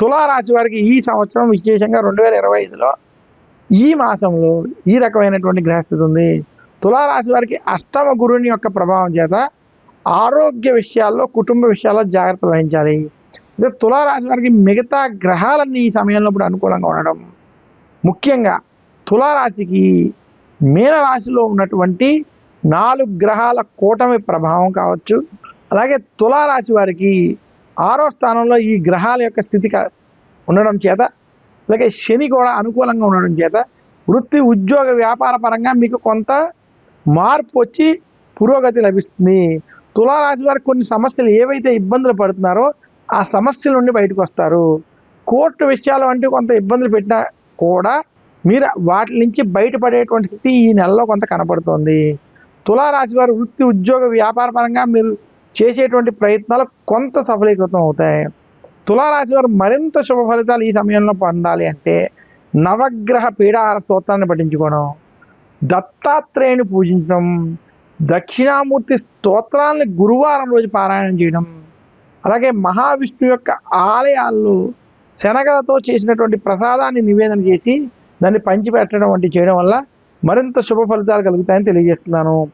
తులారాశి వారికి ఈ సంవత్సరం విశేషంగా రెండు వేల ఇరవై ఐదులో ఈ మాసంలో ఈ రకమైనటువంటి గ్రహస్థితి ఉంది. తులారాశి వారికి అష్టమ గురువుని యొక్క ప్రభావం చేత ఆరోగ్య విషయాల్లో కుటుంబ విషయాల్లో జాగ్రత్త వహించాలి. అదే తులారాశి వారికి మిగతా గ్రహాలన్నీ ఈ సమయంలో ఇప్పుడు అనుకూలంగా ఉండడం. ముఖ్యంగా తులారాశికి మీనరాశిలో ఉన్నటువంటి నాలుగు గ్రహాల కూటమి ప్రభావం కావచ్చు. అలాగే తులారాశి వారికి ఆరో స్థానంలో ఈ గ్రహాల యొక్క స్థితి ఉండడం చేత అలాగే శని కూడా అనుకూలంగా ఉండడం చేత వృత్తి ఉద్యోగ వ్యాపార పరంగా మీకు కొంత మార్పు వచ్చి పురోగతి లభిస్తుంది. తులారాశి వారికి కొన్ని సమస్యలు ఏవైతే ఇబ్బందులు పడుతున్నారో ఆ సమస్యల నుండి బయటకు వస్తారు. కోర్టు విషయాలు వంటి కొంత ఇబ్బందులు పెట్టినా కూడా మీరు వాటి నుంచి బయటపడేటువంటి స్థితి ఈ నెలలో కొంత కనపడుతోంది. తులారాశి వారు వృత్తి ఉద్యోగ వ్యాపార పరంగా మీరు చేసేటువంటి ప్రయత్నాలు కొంత సఫలీకృతం అవుతాయి. తులారాశి వారు మరింత శుభ ఫలితాలు ఈ సమయంలో పొందాలి అంటే నవగ్రహ పీడాహార స్తోత్రాన్ని పఠించుకోవడం దత్తాత్రేయుని పూజించడం దక్షిణామూర్తి స్తోత్రాలని గురువారం రోజు పారాయణం చేయడం అలాగే మహావిష్ణు యొక్క ఆలయాల్లో శనగలతో చేసినటువంటి ప్రసాదాన్ని నివేదన చేసి దాన్ని పంచిపెట్టడం వంటి చేయడం వల్ల మరింత శుభ ఫలితాలు కలుగుతాయని తెలియజేస్తున్నాను.